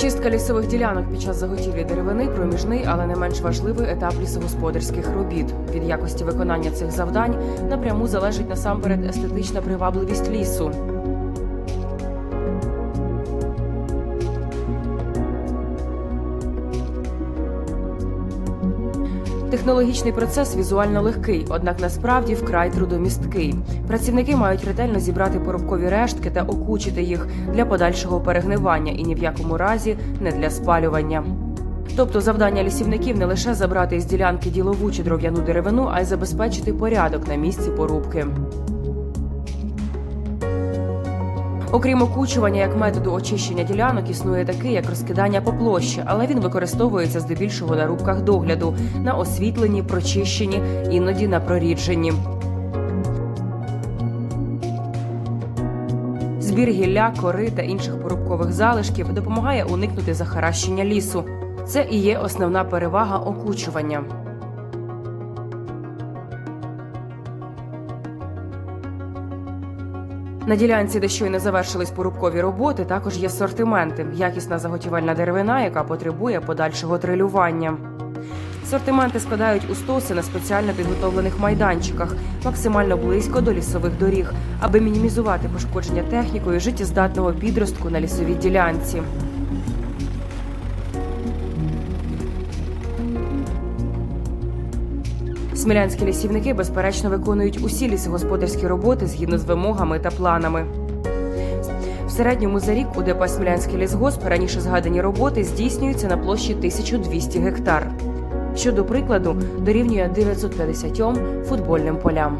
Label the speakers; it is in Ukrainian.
Speaker 1: Очистка лісових ділянок під час заготівлі деревини проміжний, але не менш важливий етап лісогосподарських робіт. Від якості виконання цих завдань напряму залежить насамперед естетична привабливість лісу. Технологічний процес візуально легкий, однак насправді вкрай трудомісткий. Працівники мають ретельно зібрати поробкові рештки та окучити їх для подальшого перегнивання і ні в якому разі не для спалювання. Тобто завдання лісівників не лише забрати із ділянки ділову чи дров'яну деревину, а й забезпечити порядок на місці порубки. Окрім окучування як методу очищення ділянок, існує такий, як розкидання по площі, але він використовується здебільшого на рубках догляду, на освітленні, прочищенні, іноді на прорідженні. Збір гілля, кори та інших порубкових залишків допомагає уникнути захаращення лісу. Це і є основна перевага окучування. На ділянці, де щойно завершились порубкові роботи, також є сортименти, якісна заготівельна деревина, яка потребує подальшого трилювання. Сортименти складають у стоси на спеціально підготовлених майданчиках, максимально близько до лісових доріг, аби мінімізувати пошкодження технікою життєздатного підростку на лісовій ділянці. Смілянські лісівники безперечно виконують усі лісогосподарські роботи згідно з вимогами та планами. В середньому за рік у ДП Смілянський лісгосп раніше згадані роботи здійснюються на площі 1200 гектар, що до прикладу дорівнює 950 футбольним полям.